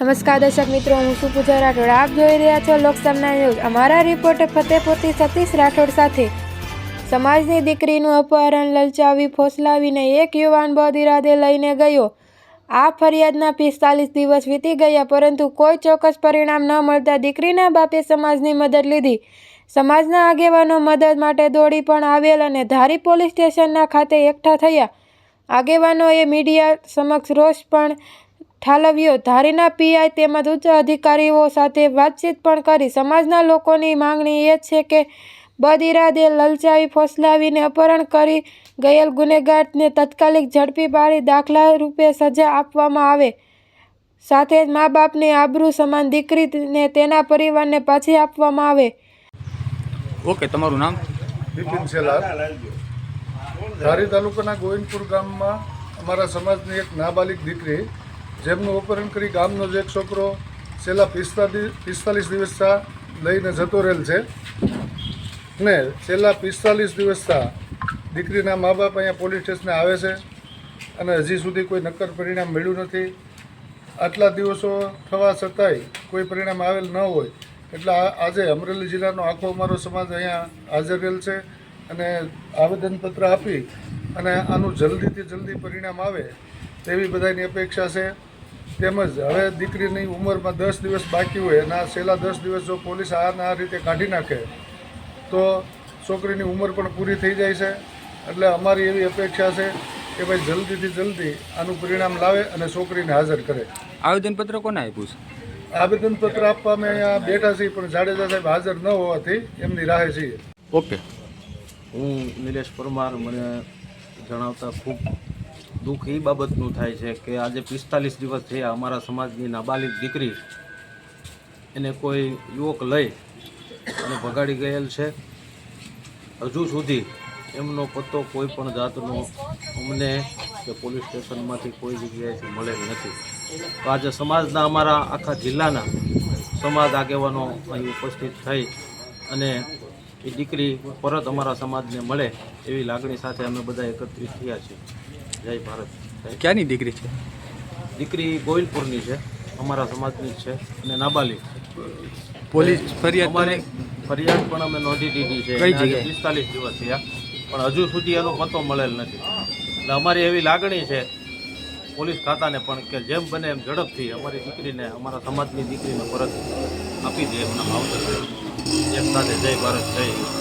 નમસ્કાર દર્શક મિત્રો, હું છું પૂજા રાઠોડ. આપ જોઈ રહ્યા છો લોકસભાના ન્યૂઝ. અમારા રિપોર્ટર ફતેપુરથી સતીશ રાઠોડ સાથે. સમાજની દીકરીનું અપહરણ, લલચાવી, ફોસલાવીને એક યુવાન બદ ઇરાદે લઈને ગયો. આ ફરિયાદના પિસ્તાલીસ દિવસ વીતી ગયા, પરંતુ કોઈ ચોક્કસ પરિણામ ન મળતા દીકરીના બાપે સમાજની મદદ લીધી. સમાજના આગેવાનો મદદ માટે દોડી પણ આવેલ અને ધારી પોલીસ સ્ટેશનના ખાતે એકઠા થયા. આગેવાનોએ મીડિયા સમક્ષ રોષ પણ ઠાલવ્યો. ધારીના પીઆઈ તેમજ ઉચ્ચ અધિકારીઓ સાથે વાતચીત પણ કરી. સમાજના લોકોની માંગણી એ છે કે બદઇરાદે લલચાવી ફોસલાવીને અપહરણ કરી ગયેલ ગુનેગારને તાત્કાલિક ઝડપી પાડી દાખલા રૂપે સજા આપવામાં આવે. સાથે જ મા બાપની આબરૂ સમાન દીકરીને તેના પરિવારને પાછી આપવામાં આવે. ઓકે તમારું નામ? બિપિન શેલાર ધારી તાલુકાના ગોવિંદપુર ગામમાં અમારા સમાજની એક નાબાલિક દીકરી જેમનું અપહરણ કરી ગામનો જ એક છોકરો છેલ્લા પિસ્તાલીસ પિસ્તાલીસ દિવસથી લઈને જતો રહેલ છે. ને છેલ્લા પિસ્તાલીસ દિવસથી દીકરીના મા બાપ અહીંયા પોલીસ સ્ટેશને આવે છે અને હજી સુધી કોઈ નક્કર પરિણામ મળ્યું નથી. આટલા દિવસો થવા છતાંય કોઈ પરિણામ આવેલ ન હોય એટલે આજે અમરેલી જિલ્લાનો આખો અમારો સમાજ અહીંયા હાજર રહેલ છે અને આવેદનપત્ર આપી અને આનું જલ્દીથી જલ્દી પરિણામ આવે તેવી બધાની અપેક્ષા છે. તેમજ હવે દીકરીની ઉંમરમાં દસ દિવસ બાકી હોય એના છેલ્લા દસ દિવસ જો પોલીસ આને આ રીતે કાઢી નાખે તો છોકરીની ઉંમર પણ પૂરી થઈ જાય છે. એટલે અમારી એવી અપેક્ષા છે કે ભાઈ જલ્દીથી જલ્દી આનું પરિણામ લાવે અને છોકરીને હાજર કરે. આવેદનપત્ર કોને આપ્યું છે? આવેદનપત્ર આપવા અમે અહીંયા બેઠા છીએ પણ જાડેજા સાહેબ હાજર ન હોવાથી એમની રાહે છીએ. ઓકે. હું નિલેશ પરમાર મને જણાવતા ખૂબ દુઃખ એ બાબતનું થાય છે કે આજે પિસ્તાલીસ દિવસ થયા અમારા સમાજની નાબાલિક દીકરી એને કોઈ યુવક લઈ અને ભગાડી ગયેલ છે. હજુ સુધી એમનો પત્તો કોઈ પણ જાતનો અમને કે પોલીસ સ્ટેશનમાંથી કોઈ જગ્યાએથી મળેલ નથી. તો આજે સમાજના અમારા આખા જિલ્લાના સમાજ આગેવાનો અહીં ઉપસ્થિત થઈ અને એ દીકરી પરત અમારા સમાજને મળે એવી લાગણી સાથે અમે બધા એકત્રિત થયા છીએ. જય ભારત. ક્યાંની દીકરી છે? દીકરી ગોવિલપુરની છે. અમારા સમાજની છે અને નાબાલી પોલીસ ફરિયાદ અમારે ફરિયાદ પણ અમે નોંધી દીધી છે. કઈ જગ્યાએ? પિસ્તાલીસ દિવસ થયા. પણ હજુ સુધી એનો પત્તો મળેલ નથી. એટલે અમારી એવી લાગણી છે પોલીસ ખાતાને પણ કે જેમ બને એમ ઝડપથી અમારી દીકરીને અમારા સમાજની દીકરીને પરત આપી દે એમના માવતર એક સાથે જય ભારત જય.